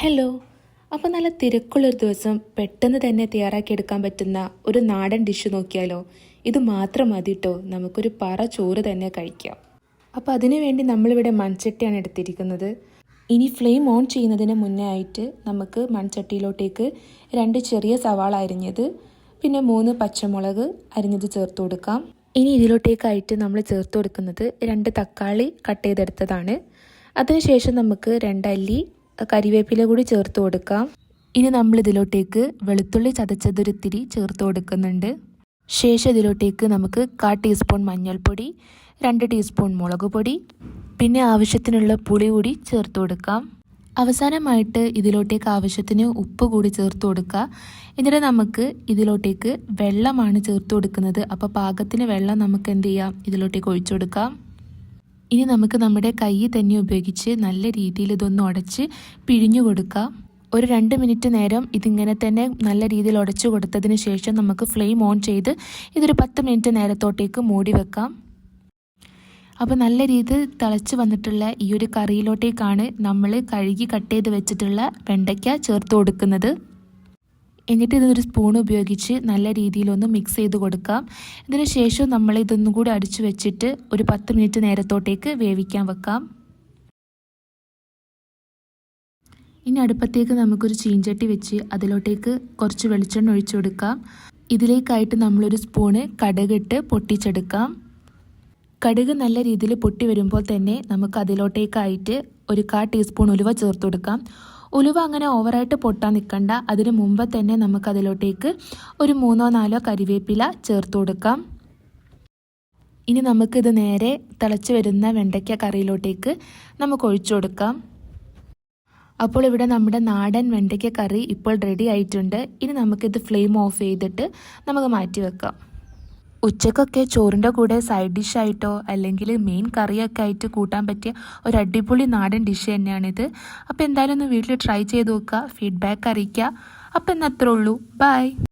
Hello. അപ്പോൾ നല്ല തിരക്കുള്ളൊരു ദിവസം പെട്ടെന്ന് തന്നെ തയ്യാറാക്കിയെടുക്കാൻ പറ്റുന്ന ഒരു നാടൻ ഡിഷ് നോക്കിയാലോ? ഇത് മാത്രം മതി കേട്ടോ നമുക്കൊരു പറ ചോറ് തന്നെ കഴിക്കാം. അപ്പോൾ അതിനുവേണ്ടി നമ്മളിവിടെ മൺചട്ടിയാണ് എടുത്തിരിക്കുന്നത്. ഇനി ഫ്ലെയിം ഓൺ ചെയ്യുന്നതിന് മുന്നേ ആയിട്ട് നമുക്ക് മൺചട്ടിയിലോട്ടേക്ക് രണ്ട് ചെറിയ സവാള അരിഞ്ഞത് പിന്നെ മൂന്ന് പച്ചമുളക് അരിഞ്ഞത് ചേർത്ത് കൊടുക്കാം. ഇനി ഇതിലോട്ടേക്കായിട്ട് നമ്മൾ ചേർത്ത് കൊടുക്കുന്നത് രണ്ട് തക്കാളി കട്ട് ചെയ്തെടുത്തതാണ്. അതിനുശേഷം നമുക്ക് രണ്ടല്ലി കരിവേപ്പില കൂടി ചേർത്ത് കൊടുക്കാം. ഇനി നമ്മൾ ഇതിലോട്ടേക്ക് വെളുത്തുള്ളി ചതച്ചതൊരിത്തിരി ചേർത്ത് കൊടുക്കുന്നുണ്ട്. ശേഷം ഇതിലോട്ടേക്ക് നമുക്ക് കാ ടീസ്പൂൺ മഞ്ഞൾപ്പൊടി രണ്ട് ടീസ്പൂൺ മുളക് പൊടി പിന്നെ ആവശ്യത്തിനുള്ള പുളി കൂടി ചേർത്ത് കൊടുക്കാം. അവസാനമായിട്ട് ഇതിലോട്ടേക്ക് ആവശ്യത്തിന് ഉപ്പ് കൂടി ചേർത്ത് കൊടുക്കുക. എന്നിട്ട് നമുക്ക് ഇതിലോട്ടേക്ക് വെള്ളമാണ് ചേർത്ത് കൊടുക്കുന്നത്. അപ്പോൾ പാകത്തിന് വെള്ളം നമുക്ക് എന്ത് ചെയ്യാം? ഇതിലോട്ടേക്ക് ഒഴിച്ചു കൊടുക്കാം. ഇനി നമുക്ക് നമ്മുടെ കൈ തന്നെ ഉപയോഗിച്ച് നല്ല രീതിയിൽ ഇതൊന്ന് ഉടച്ച് പിഴിഞ്ഞു കൊടുക്കാം. ഒരു രണ്ട് മിനിറ്റ് നേരം ഇതിങ്ങനെ തന്നെ നല്ല രീതിയിൽ ഉടച്ചു കൊടുത്തതിന് ശേഷം നമുക്ക് ഫ്ലെയിം ഓൺ ചെയ്ത് ഇതൊരു പത്ത് മിനിറ്റ് നേരത്തോട്ടേക്ക് മൂടി വെക്കാം. അപ്പോൾ നല്ല രീതിയിൽ തിളച്ച് വന്നിട്ടുള്ള ഈ ഒരു കറിയിലോട്ടേക്കാണ് നമ്മൾ കഴുകി കട്ട് ചെയ്ത് വെച്ചിട്ടുള്ള വെണ്ടയ്ക്ക ചേർത്ത് കൊടുക്കുന്നത്. എന്നിട്ട് ഇതൊരു സ്പൂൺ ഉപയോഗിച്ച് നല്ല രീതിയിലൊന്ന് മിക്സ് ചെയ്ത് കൊടുക്കാം. ഇതിന് ശേഷം നമ്മൾ ഇതൊന്നും കൂടി അടിച്ചു വെച്ചിട്ട് ഒരു പത്ത് മിനിറ്റ് നേരത്തോട്ടേക്ക് വേവിക്കാൻ വെക്കാം. ഇനി അടുപ്പത്തേക്ക് നമുക്കൊരു ചീഞ്ചട്ടി വെച്ച് അതിലോട്ടേക്ക് കുറച്ച് വെളിച്ചെണ്ണ ഒഴിച്ചു കൊടുക്കാം. ഇതിലേക്കായിട്ട് നമ്മളൊരു സ്പൂണ് കടുകിട്ട് പൊട്ടിച്ചെടുക്കാം. കടുക് നല്ല രീതിയിൽ പൊട്ടി വരുമ്പോൾ തന്നെ നമുക്ക് അതിലോട്ടേക്കായിട്ട് ഒരു കാ ടീസ്പൂൺ ഉലുവ ചേർത്ത് കൊടുക്കാം. ഉലുവ അങ്ങനെ ഓവറായിട്ട് പൊട്ടാൻ നിൽക്കണ്ട. അതിന് മുമ്പ് തന്നെ നമുക്കതിലോട്ടേക്ക് ഒരു മൂന്നോ നാലോ കരിവേപ്പില ചേർത്ത് കൊടുക്കാം. ഇനി നമുക്കിത് നേരെ തിളച്ച് വരുന്ന വെണ്ടയ്ക്ക കറിയിലോട്ടേക്ക് നമുക്ക് ഒഴിച്ചു കൊടുക്കാം. അപ്പോൾ ഇവിടെ നമ്മുടെ നാടൻ വെണ്ടയ്ക്ക കറി ഇപ്പോൾ റെഡി ആയിട്ടുണ്ട്. ഇനി നമുക്കിത് ഫ്ലെയിം ഓഫ് ചെയ്തിട്ട് നമുക്ക് മാറ്റി വെക്കാം. ഉച്ചക്കൊക്കെ ചോറിന്റെ കൂടെ സൈഡ് ഡിഷായിട്ടോ അല്ലെങ്കിൽ മെയിൻ കറിയൊക്കെ ആയിട്ട് കൂട്ടാൻ പറ്റിയ ഒരു അടിപൊളി നാടൻ ഡിഷ് തന്നെയാണിത്. അപ്പോൾ എന്തായാലും ഒന്ന് വീട്ടിൽ ട്രൈ ചെയ്ത് നോക്കുക ഫീഡ്ബാക്ക് അറിയിക്കുക. അപ്പോൾ എന്നത്രേ ഉള്ളൂ. ബൈ